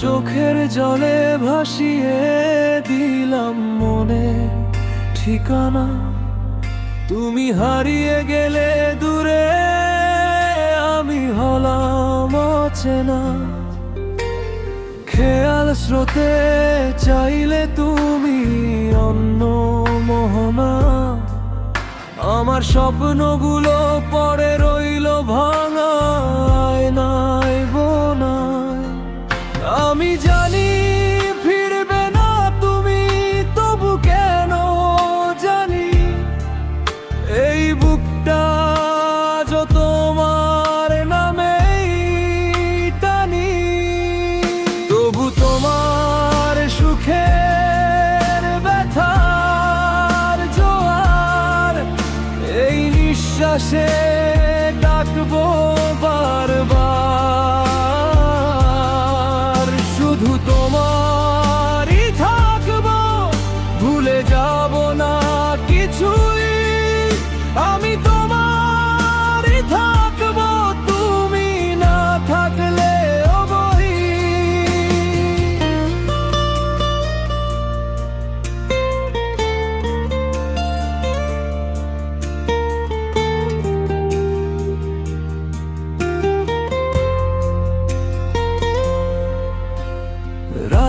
চোখের জলে ভাসিয়ে দিলাম মনে ঠিকানা। তুমি হারিয়ে গেলে দূরে আমি হলাম অচেনা। খেয়াল স্রোতে চাইলে তুমি অন্য মোহনা। আমার স্বপ্নগুলো পরে রইল ভাঙা আয়নায় বোনায় আমি জানি ফিরবে না তুমি, তবু কেন জানি? এই বুকটা যত তোমার নামেই টানি, তবু তোমার সুখের ব্যথার জোয়ার, এই নিঃশ্বাসে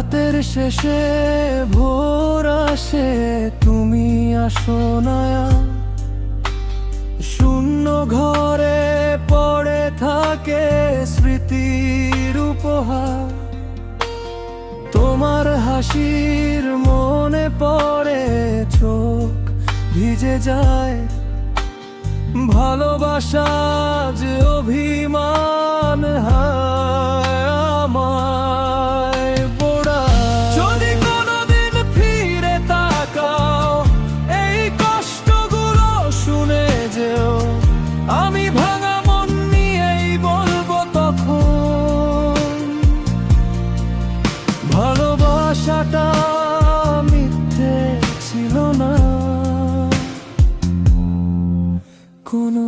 রাতের শেষে ভোর আসে, তুমি আসো নয়া। শূন্য ঘরে পড়ে থাকে স্মৃতির উপহার। তোমার হাসির মনে পড়ে, চোখ ভিজে যায়। ভালোবাসা যে অভিমান আশাটা মিথ্যে ছিল না। কোনো